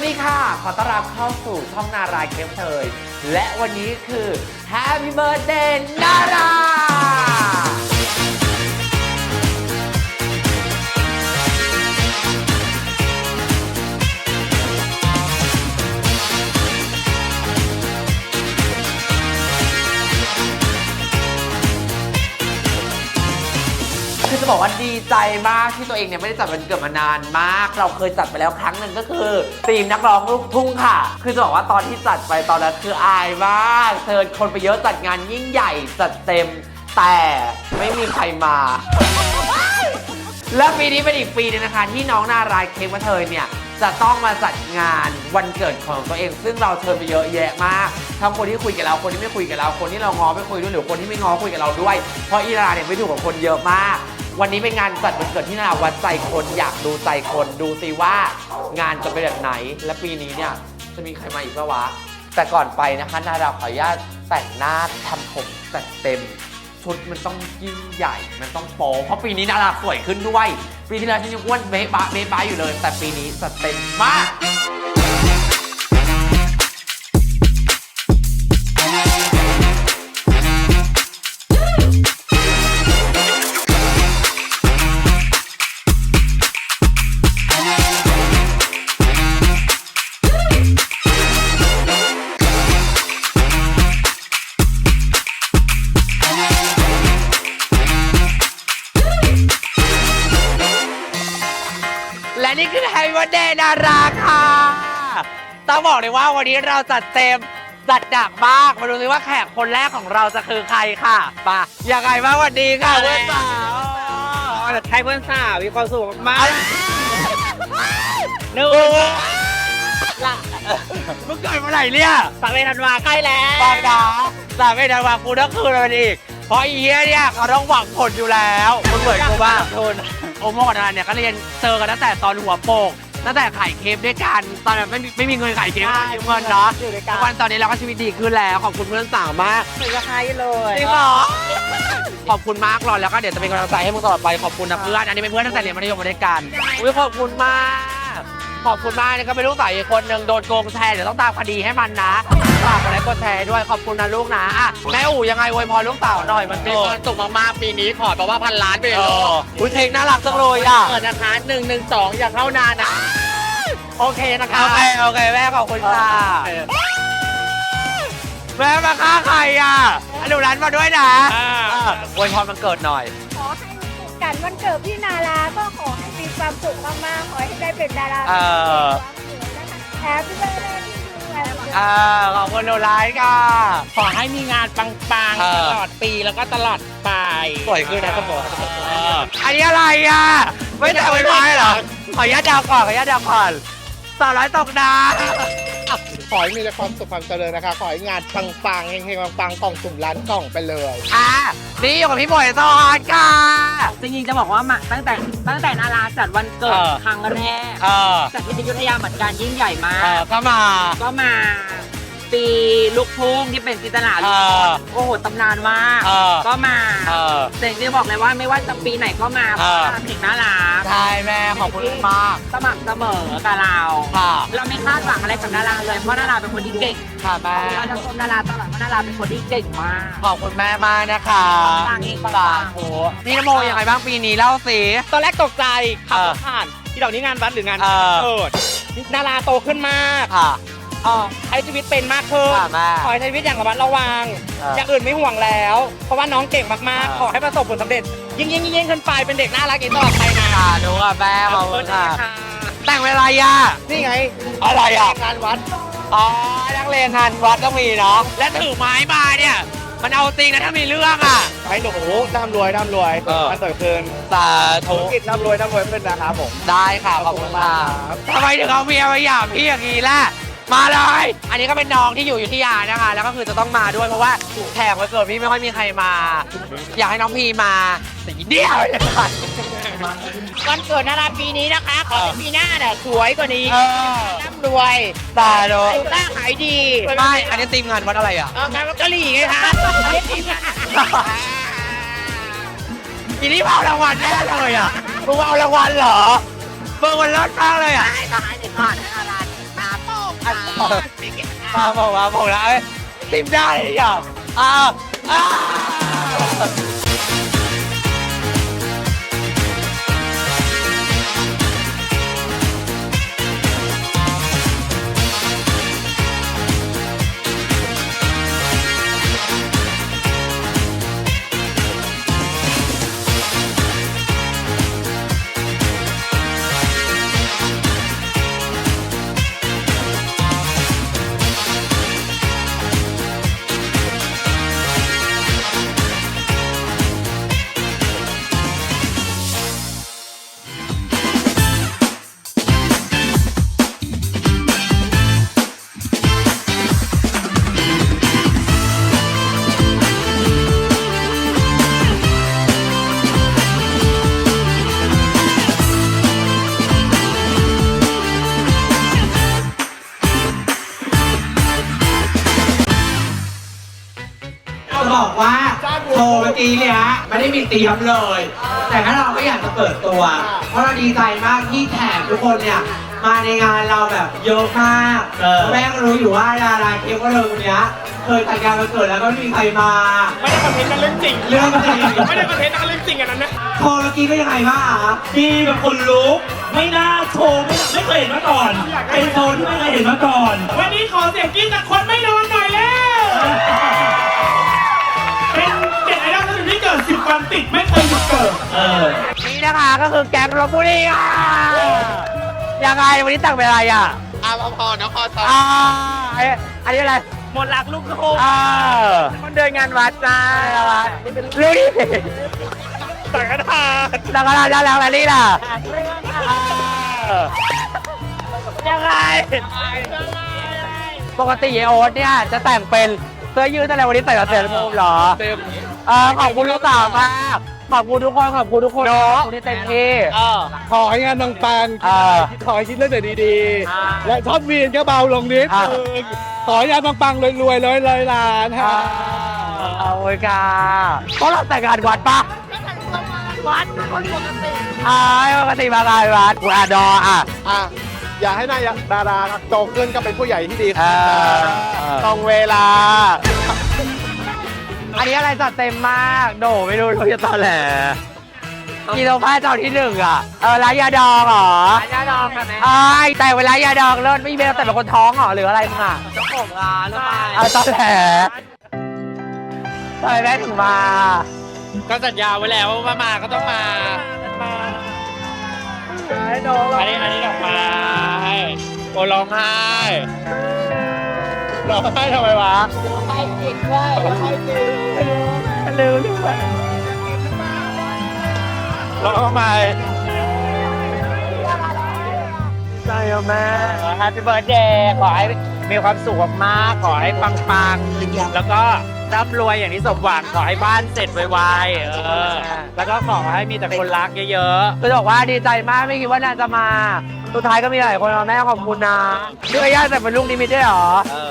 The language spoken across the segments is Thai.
วัสดีค่ะ ขอต้อนรับเข้าสู่ช่องนารายเคฟเทยและวันนี้คือ Happy Birthday นารา คือจะบอกว่าดีใจมากที่ตัวเองเนี่ยไม่ได้จัดวันเกิดมานานมาก เราเคยจัดไปแล้วครั้งหนึ่งก็คือทีมนักร้องลูกทุ่งค่ะ คือจะบอกว่าตอนที่จัดไปตอนนั้นคืออายมากเชิญคนไปเยอะจัดงานยิ่งใหญ่จัดเต็ม แต่ไม่มีใครมา และปีนี้เป็นอีกปีหนึงนะคะที่น้องนารายเค้กมาเทยเนี่ย จะต้องมาจัดงานวันเกิดของตัวเอง ซึ่งเราเชิญไปเยอะแยะมากทั้งคนที่คุยกับเราคนที่ไม่คุยกับเราคนที่เราง้อไม่คุยด้วยหรือคนที่ไม่ง้อคุยกับเราด้วย เพราะอีราเนี่ยไม่ถูกกับคนเยอะมาก วันนี้เป็นงานจัดวันเกิดที่นาราวัดใจคนอยากดูใจคนดูสิว่างานจะเป็นแบบไหน และปีนี้เนี่ยจะมีใครมาอีกปะวะแต่ก่อนไปนะคะนาราขออนุญาตแต่งหน้าทำผมจัดเต็ม ชุดมันต้องยิ่งใหญ่ มันต้องโป๊เพราะปีนี้ดาราสวยขึ้นด้วย ปีที่แล้วฉันยังอ้วนเบ๊ะบะเบ๊ะบะอยู่เลย แต่ปีนี้สเต็มมาก และนี่คือไฮวันเดย์นาราค่ะ ต้องบอกเลยว่าวันนี้เราจัดเต็มจัดหนักมาก มาดูสิว่าแขกคนแรกของเราจะคือใครค่ะปะยังไงบ้างวันนี้ค่ะเพื่อนสาวใครเพื่อนสาวมีความสุขมากนึกเออมึงเกิดเมื่อไหร่เนี่ยสามเอธันวาใกล้แล้วบางดาสามไม่ได้วางกูทั้งคืนเลยอีก เพราะอีเหี้ยเนี่ยเขาต้องหวังผลอยู่แล้ว มึงเหมือนกูบ้างทน โอโมกับนาเนี่ยก็เรียนเจอกันตั้งแต่ตอนหัวโปกตั้งแต่ขายเคปด้วยกันตอนนั้นไม่มีไม่มีเงินขายเคปยืมเงินเนาะอยู่ด้วยกัทุนกวันตอนนี้เราก็ชีวิตดีขึ้นแล้วขอบคุณเพื่อนสาวมากเหมือนกับใครเลยจริงเหรอขอบคุณมากรอนแล้วก็เดี๋ยวจะเป็นกำลังใจให้มึงตลอดไปขอบคุณนะเพื่อนอันนี้เป็นเพื่อนตั้งแต่เรียนมัธยมมาด้วยกันอุ้ยขอบคุณมาก ขอบคุณมากนี่ก็เป็นลูกสาวอีกคนหนึ่งโดนโกงแชร์เดี๋ยวต้องตามคดีให้มันนะฝากกดไลค์กดแชร์ด้วยขอบคุณนะลูกนะอะแม่อู๋ยังไงอวยพรลูกสาวหน่อยมันมีเกิควาดมสุขมากๆปีนี้ขอแบบว่าพันล้านไปเลยเอออุ้ยเพลงน่ารักจังเลยอะ เปิดนะคะหนึ่งหนึ่งสองอย่าเข้านานนะ โอเคนะคะโอเคโอเคแม่ขอบคุณค่ะเออแม่มาฆ่าใครอะอนุรันมาด้วยนะอ่าอะอวยพรมันเกิดหน่อยขอให้สุข กันวันเกิดพี่นาราก็ขอให้มีความสุขมากๆขอให้ได้เป็นดาราเออ แฮปปี้เบิร์ดเดย์ที่ดูแลอ่าขอบคุณโนไลท์ค่ะ ขอให้มีงานปังเออๆตลอดปีแล้วก็ตลอดไปสวยขึ้นนะก็บอกอันนี้อะไรอะ ไม่ได้ไว้ไม้เหรอ ขออนุญาตดาวก่อนขออนุญาตดาวก่อนสาวร้อยตกดาวขอให้มีแต่ความสุขความเจริญนะคะ ขอให้งานปังๆเฮงๆปังๆกล่องสุ่มล้านกล่องไปเลยอะนี่อยู่กับพี่บอยซอนค่ะ จริงๆจะบอกว่ามาตั้งแต่ตั้งแต่นาราจัดวันเกิดเออ ครั้งแรกเออจัดที่อยุธยาเหมือนกันยิ่งใหญ่มาเออกก็มา ก็มา ปีลูกทุ่งที่เป็นจินตนาเออโอ้โหตำนานมากเออ ก็มาเออ แต่จริงๆบอกเลยว่าไม่ว่าจะปีไหนก็มาเพเออราะว่าเพลงน่ารักใช่แม่ขอบคุณมากสมัครเสมอกับเรา ค่ะเราไม่คาดหวังอะไรกับนาราเลยเพราะนาราเป็นคนที่เก่งค่ะแม่เราจะชมนาราตลอดว่านาราเป็นคนที่เก่งมาก ขอบคุณแม่มากนะคะปังๆเองปังๆสาธุนี่นโมยังไงบ้างปีนี้เล่าสิ ตอนแรกตกใจขับเอรอถผ่านที่เดี๋ยวนี้งานวัดหรืองานเออเกิดนาราโตขึ้นมากค่ะเออใช้ชีวิตเป็นมากขึ้นค่ะแม่ขอให้ใช้ชีวิตอย่างระมัดระวังเออออย่างอื่นไม่ห่วงแล้ว เพราะว่าน้องเก่งมากเออๆขอให้ประสบผลสำเร็จ ยิ่งยิ่งยิ่งยิ่งขึ้นไปเป็นเด็กน่ารักอีกตลอดไปนะค่ะดูค่ะแม่ขอบคุณค่ะค่ะแต่งเวลาอะนี่ไงอะไรอะ งานวัด อ๋อ นักเรียนงานวัดต้องมีเนาะ และถือไม้มาเนี่ย มันเอาจริงนะถ้ามีเรื่องอะ ให้หนูร่ำรวยร่ำรวยเออ มันเติบคืนสาธุธุรกิจร่ำรวยร่ำรวยเป็นนะครับผม ได้ค่ะ ขอบคุณค่ะทำไมถึงเอาเมียมาหยามพี่อย่างนี้ล่ะ มาเลย อันนี้ก็เป็นน้องที่อยู่อยู่ที่ยานะคะ แล้วก็คือจะต้องมาด้วยเพราะว่าแขกวันเกิดพี่ไม่ค่อยมีใครมา อยากให้น้องพีมาแต่อีเดียวเนี่ยวันเกิดนาราปีนี้นะคะ ขอให้ปีหน้าเนี่ยสวยกว่านี้เออร่ำรวยตาโดสุขภาพขายดีไม่อันนี้ทีมงานวัดอะไรอะเอองานวัดกะหรี่ไงคะไม่ได้ทีมงานทีนี้เอารางวัลแน่เลยอะมึงเอารางวัลเหรอมึงมันเลิศมากเลยอะให้ก็ให้เด็กก่อนให้นาราตาม มาบอกมาบอกแล้วเอ้ติมได้อะอ้าอ้า บอกว่าโชว์เมื่อกี้เนี่ยไม่ได้มีเตรียมเลย แต่ถ้าเราก็อยากจะเปิดตัว เพราะเราดีใจมากที่แขกทุกคนเนี่ยมาในงานเราแบบเยอะมากแม่งรู้อยู่ว่าดาราเคียวก็เธอคนเนี้ยเคยแต่งงานมาเกิดแล้วก็ไม่มีใครมา ไม่ได้คอนเทนต์กันเรื่องจริงเรื่องจริง ไม่ได้คอนเทนต์กันเรื่องจริงอันนั้นนะ โชว์เมื่อกี้ก็ยังไงบ้างอะ ดีแบบคนลุกไม่น่าโชว์ไม่ไม่เคยเห็นมาก่อน เป็นโชว์ที่ไม่เคยเห็นมาก่อน วันนี้ขอเสียงกรี๊ดจากคนันติดไม่เคยหยุดเกิดเออนี่นะคะก็คือแก๊งลบบุรีอะยังไงวันนี้แต่งเป็นอะไรอะอาภพรนครสวรรอ่าอันนี้อันนี้อะไรหมดหลักลูกทุ่งอ่าคนเดินงานวัดจ้ารู้ดิสังฆทานสังฆทานแล้วแล้วนี่ล่ะยังไง ปกติเยโอ๊ตเนี่ยจะแต่งเป็นเสื้อยืดอะไรวันนี้แต่งกับเสื้อมูเหรอ เต็ม เออขอบคุณลูกสาวมากขอบคุณทุกคนขอบคุณทุกคนขอบคุณที่เต็มที่ขอให้งานปังเออๆขอให้คิดเรื่องแต่ดีอ่าๆ และท็อปวีนก็เบาลงนิดอ่า นึงขอให้งานปังๆรวยๆร้อยร้อยล้านฮะเอาโอ้ยกาเพราะเราแต่งงานวัดปะวัดคนปกติอ่าปกติมางานวัดกูอาดออะ อะอย่าให้นายดาราโตขึ้นก็เป็นผู้ใหญ่ที่ดีเออ ตรงเวลา อันนี้อะไรจัดเต็มมาก โดไม่รู้รู้จะตอนแหลกิโลผ้าเจ้าที่หนึ่งอะ เออร้านยาดองเหรอร้านยาดองค่ะแม่ไอ้ายแต่เวลายาดองเลิศไม่มีเบลแต่เป็นคนท้องเหรอหรืออะไรมึงอะเจ้าของร้านหรือเปล่าเออตอนแหลทำไมแม่ถึงมา ก็สัญญาไว้แล้วว่ามาก็ต้องมาไอ้น้องอันนี้อันนี้ดอกไม้โอ้ร้องไห้ ร้องไห้ทำไมวะไปจิตด้วยไปจิตลืมด้วยร้องทำไมใจอะแม่แฮปปี้เบิร์ดเดย์ขอให้มีความสุขมากๆขอให้ปังๆ แล้วก็ร่ำรวยอย่างที่สมหวังขอให้บ้านเสร็จไวๆเออ แล้วก็ขอให้มีแต่คนรักเยอะๆคือบอกว่าดีใจมากไม่คิดว่านางจะมา สุดท้ายก็มีหลายคนมาแม่ขอบคุณนะนี่ก็ยากแต่เป็นลูกนิมิตด้วยเหรอ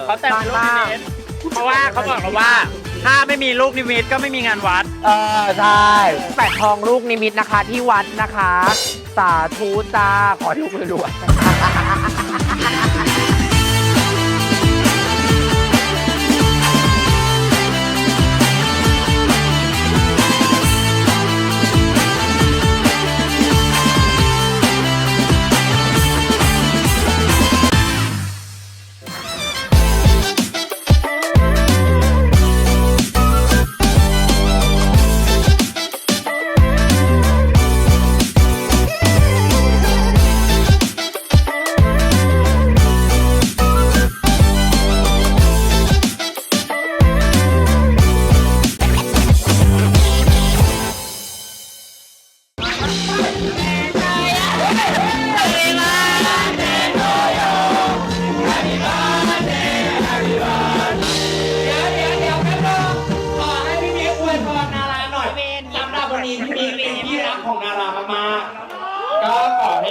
เขาแต่งเป็นลูกนิมิตเพราะว่าเขาบอกเราว่า ถ้าไม่มีลูกนิมิตก็ไม่มีงานวัด เออใช่แปะทองลูกนิมิตนะคะที่วัดนะคะ สาธุจ้าขอให้ลูกรวยๆ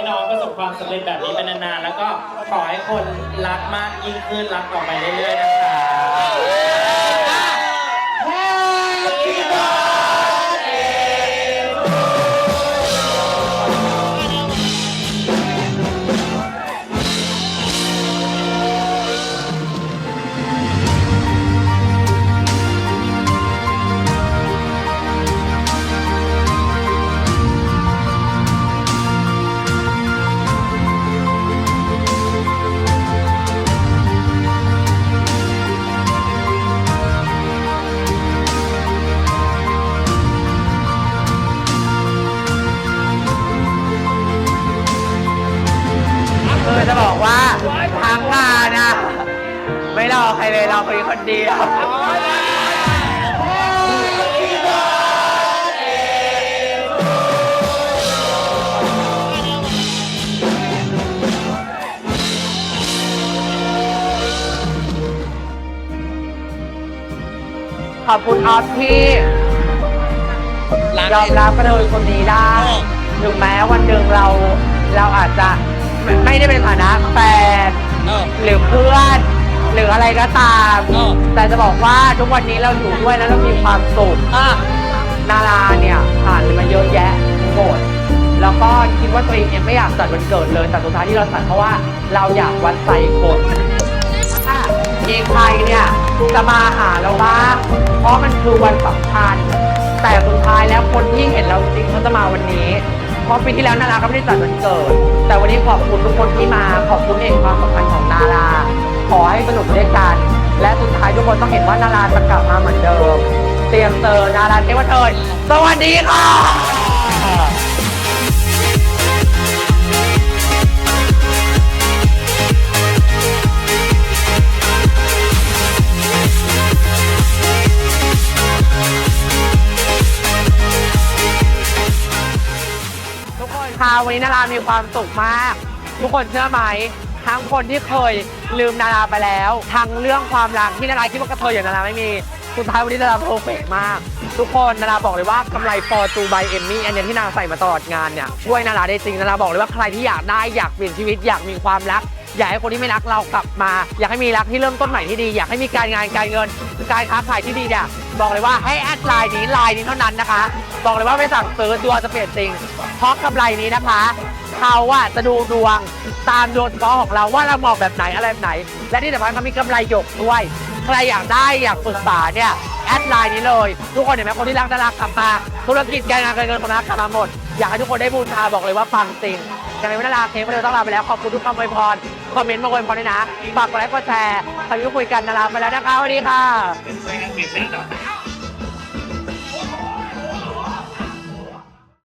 น้องประสบความสำเร็จแบบนี้ไปนานๆ แล้วก็ขอให้คนรักมากยิ่งขึ้นรักต่อไปเรื่อยๆนะคะ เลยเราคุยคนเดียว ขอบคุณออฟที่ยอมรับกระเทยคนนี้ได้ ถึงแม้วันหนึ่งเราเราอาจจะไม่ไม่ได้เป็นฐานะแฟนหรือเพื่อน หรืออะไรก็ตามแต่จะบอกว่าทุกวันนี้เราอยู่ด้วยแล้วเรามีความสุขนาราเนี่ยผ่านมาเยอะแยะหมดแล้วก็คิดว่าตัวเองเนี่ยไม่อยากจัดวันเกิดเลยแต่สุดท้ายที่เราจัดเพราะว่าเราอยากวัดใจคนถ้ามีใครเนี่ยจะมาหาเราบ้างเพราะมันคือวันสำคัญ แต่สุดท้ายแล้วคนที่เห็นเราจริงเขาจะมาวันนี้ เพราะปีที่แล้วนาราก็ไม่ได้จัดวันเกิด แต่วันนี้ขอบคุณทุกคนที่มาขอบคุณเองความสำคัญของนารา ขอให้สนุกด้วยกัน และสุดท้ายทุกคนต้องเห็นว่านาราจะกลับมาเหมือนเดิม เตรียมเจอนาราเทวเทยสวัสดีค่ะทุกคนค่ะวันนี้นารามีความสุขมาก ทุกคนเชื่อไหม ทั้งคนที่เคยลืมนาราไปแล้ว ทั้งเรื่องความรักที่นาราคิดว่ากระเทยอย่างนาราไม่มีสุดท้ายวันนี้นาราเพอร์เฟกมาก ทุกคนนาราบอกเลยว่ากำไรฟอร์จูใบเอมมี่อันเนี้ยที่นาราใส่มาตลอดงานเนี่ยช่วยนาราได้จริงนาราบอกเลยว่าใครที่อยากได้อยากเปลี่ยนชีวิตอยากมีความรัก อยากให้คนที่ไม่รักเรากลับมา อยากให้มีรักที่เริ่มต้นใหม่ที่ดี อยากให้มีการงานการเงิน การค้าขายที่ดีเนี่ยบอกเลยว่าให้แอดไลน์นี้ไลน์นี้เท่านั้นนะคะ บอกเลยว่าไม่สั่งซื้อตัวจะเปลี่ยนจริงเพราะกำไรนี้นะคะ เขาอะจะดูดวงตามดวงเฉพาะของเราว่าเราเหมาะแบบไหนอะไรแบบไหน และที่สำคัญเขามีกำไรหยกด้วย ใครอยากได้อยากปรึกษาเนี่ยแอดไลน์นี้เลย ทุกคนเห็นไหมคนที่รักน่ารักกลับมาธุรกิจการงานการเงินของนักกลับมาหมด อยากให้ทุกคนได้บูชาบอกเลยว่าปังจริงยังไงวันนี้ลาเค้กมาเลยต้องลาไปแล้วขอบคุณทุกคำอวยพรคอมเมนต์มาอวยพรด้วยนะฝากกดไลค์กดแชร์ใครที่คุยกันนาราไปแล้วนะคะสวัสดีค่ะ